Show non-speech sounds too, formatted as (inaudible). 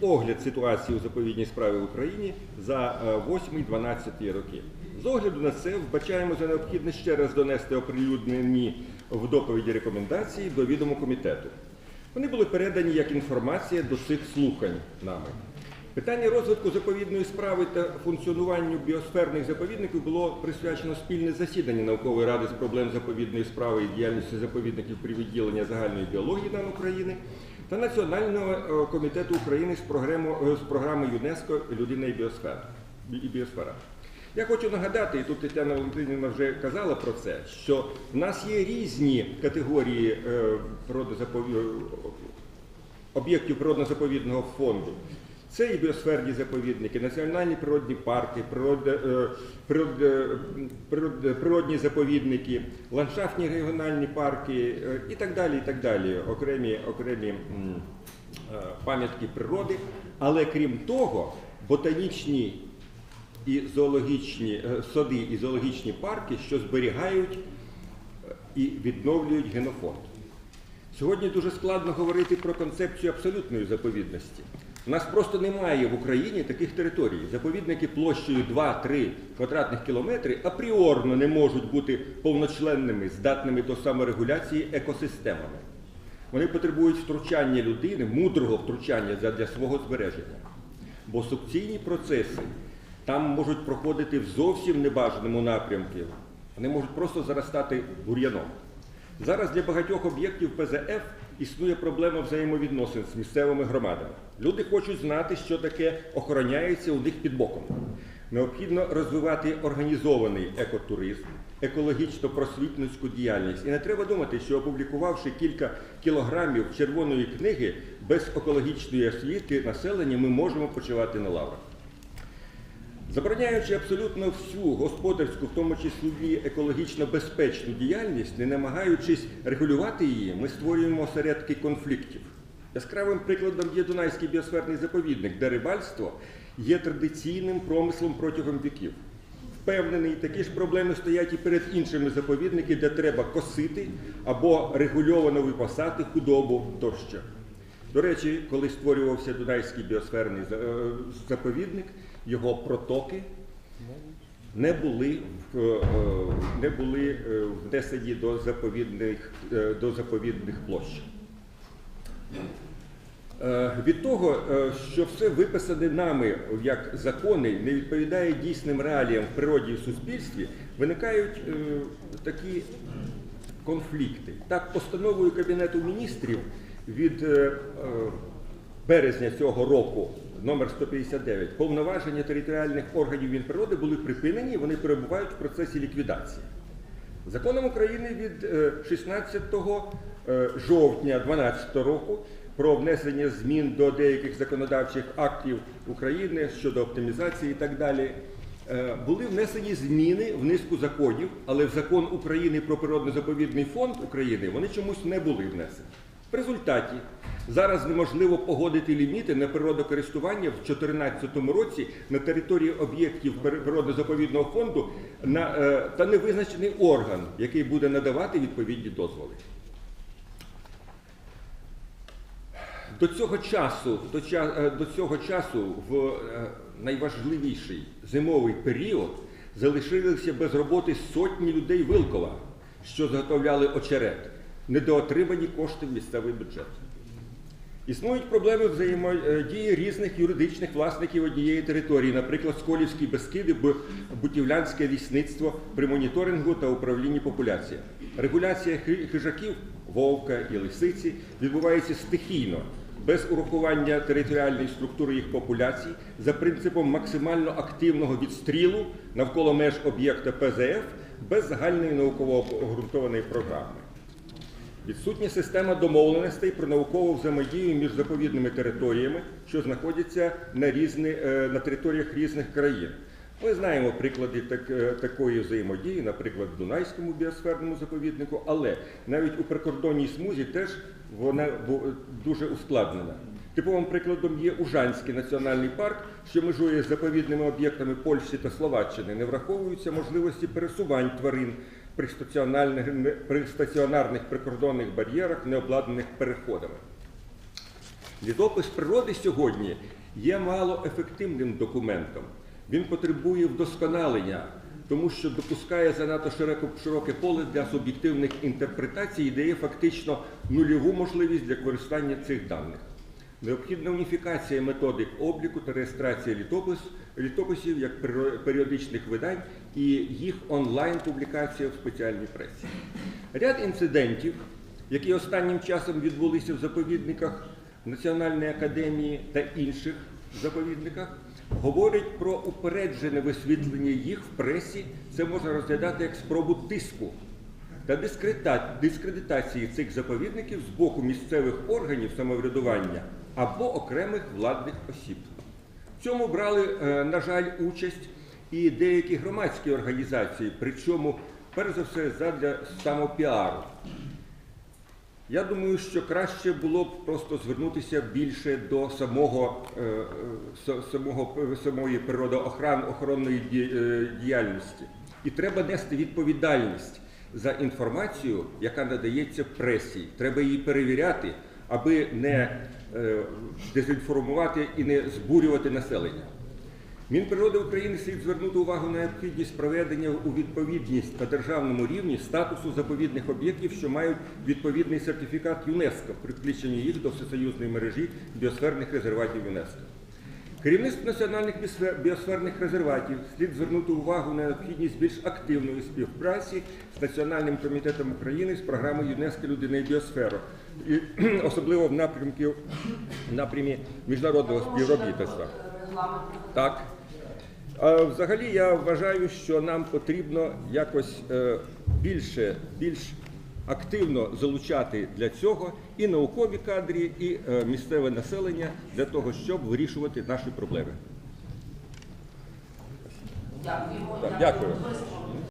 огляд ситуації у заповідній справі в Україні за 8-12 роки. З огляду на це вбачаємо за необхідне ще раз донести оприлюднені в доповіді рекомендації до відому комітету. Вони були передані як інформація до цих слухань нами. Питання розвитку заповідної справи та функціонуванню біосферних заповідників було присвячено спільне засідання наукової ради з проблем заповідної справи і діяльності заповідників при відділенні загальної біології НАН України та Національного е, комітету України з, програми, з програми ЮНЕСКО Людина і біосфера. І біосфера. Я хочу нагадати, і тут Тетяна Валентинівна вже казала про це, що в нас є різні категорії е, природозапові- об'єктів природно-заповідного фонду. Це і біосферні заповідники, національні природні парки, природа- е, природ- природ- природні заповідники, ландшафтні регіональні парки е, і так далі. і так далі, Окремі, окремі е, пам'ятки природи. Але крім того, ботанічні і зоологічні сади і зоологічні парки, що зберігають і відновлюють генофонд. Сьогодні дуже складно говорити про концепцію абсолютної заповідності. У нас просто немає в Україні таких територій. Заповідники площею 2-3 квадратних кілометри апріорно не можуть бути повночленними, здатними до саморегуляції екосистемами. Вони потребують втручання людини, мудрого втручання для свого збереження. Бо сукційні процеси там можуть проходити в зовсім небажаному напрямку. Вони можуть просто заростати бур'яном. Зараз для багатьох об'єктів ПЗФ існує проблема взаємовідносин з місцевими громадами. Люди хочуть знати, що таке охороняється у них під боком. Необхідно розвивати організований екотуризм, екологічно просвітницьку діяльність. І не треба думати, що опублікувавши кілька кілограмів червоної книги без екологічної освіти населення, ми можемо почувати на лаврах. Забороняючи абсолютно всю господарську, в тому числі екологічно безпечну діяльність, не намагаючись регулювати її, ми створюємо осередки конфліктів. Яскравим прикладом є Дунайський біосферний заповідник, де рибальство є традиційним промислом протягом віків. Впевнений, такі ж проблеми стоять і перед іншими заповідниками, де треба косити або регульовано випасати худобу тощо. До речі, коли створювався Дунайський біосферний е, заповідник, його протоки не були, в- е, не були е, внесені до заповідних, е, до заповідних площ. Е, Від того, е, що все виписане нами як закони не відповідає дійсним реаліям в природі і в суспільстві, виникають е, такі конфлікти. Так, постановою Кабінету міністрів від е, е, березня цього року, номер 159, повноваження територіальних органів Мінприроди були припинені, і вони перебувають в процесі ліквідації. Законом України від е, 16 е, жовтня 2012 року про внесення змін до деяких законодавчих актів України щодо оптимізації і так далі. е, Були внесені зміни в низку законів, але в закон України про природно-заповідний фонд України вони чомусь не були внесені. В результаті зараз неможливо погодити ліміти на природокористування в 2014 році на території об'єктів природно-заповідного фонду е, та невизначений орган, який буде надавати відповідні дозволи. До цього часу, до, е, до цього часу в е, найважливіший зимовий період залишилися без роботи сотні людей Вилкова, що заготовляли очерет, недоотримані кошти в місцевий бюджет. Існують проблеми взаємодії різних юридичних власників однієї території, наприклад, Сколівські Бескиди, Бутівлянське лісництво при моніторингу та управлінні популяціями. Регуляція хижаків, вовка і лисиці відбувається стихійно, без урахування територіальної структури їх популяцій, за принципом максимально активного відстрілу навколо меж об'єкта ПЗФ без загальної науково обґрунтованої програми. Відсутня система домовленостей про наукову взаємодію між заповідними територіями, що знаходяться на, різні, е, на територіях різних країн. Ми знаємо приклади так, е, такої взаємодії, наприклад, в Дунайському біосферному заповіднику, але навіть у прикордонній смузі теж вона дуже ускладнена. Типовим прикладом є Ужанський національний парк, що межує з заповідними об'єктами Польщі та Словаччини. Не враховуються можливості пересувань тварин при стаціонарних, при стаціонарних прикордонних бар'єрах, не обладнаних переходами. Літопис природи сьогодні є малоефективним документом. Він потребує вдосконалення, тому що допускає занадто широке поле для суб'єктивних інтерпретацій і дає фактично нульову можливість для користання цих даних. Необхідна уніфікація методик обліку та реєстрації літопис, літописів як періодичних видань і їх онлайн-публікація в спеціальній пресі. Ряд інцидентів, які останнім часом відбулися в заповідниках Національної академії та інших заповідниках, говорять про упереджене висвітлення їх в пресі. Це можна розглядати як спробу тиску та дискредитації цих заповідників з боку місцевих органів самоврядування або окремих владних осіб. В цьому брали, е, на жаль, участь і деякі громадські організації, причому, перш за все, задля самопіару. Я думаю, що краще було б просто звернутися більше до самого, е, е, са- самого самої природоохоронної ді- діяльності. І треба нести відповідальність за інформацію, яка надається пресі. Треба її перевіряти, аби не е, дезінформувати і не збурювати населення. Мінприроди України слід звернути увагу на необхідність проведення у відповідність на державному рівні статусу заповідних об'єктів, що мають відповідний сертифікат ЮНЕСКО при включенні їх до всесоюзної мережі біосферних резерватів ЮНЕСКО. Керівництво національних біосфер- біосферних резерватів слід звернути увагу на необхідність більш активної співпраці з Національним комітетом України з програмою ЮНЕСКО Людина і біосфера, і (clears throat) особливо в напрямку напрямі міжнародного співробітництва. Так. А взагалі я вважаю, що нам потрібно якось е, більше, більш активно залучати для цього і наукові кадри, і е, місцеве населення для того, щоб вирішувати наші проблеми. Дякую. Дякую.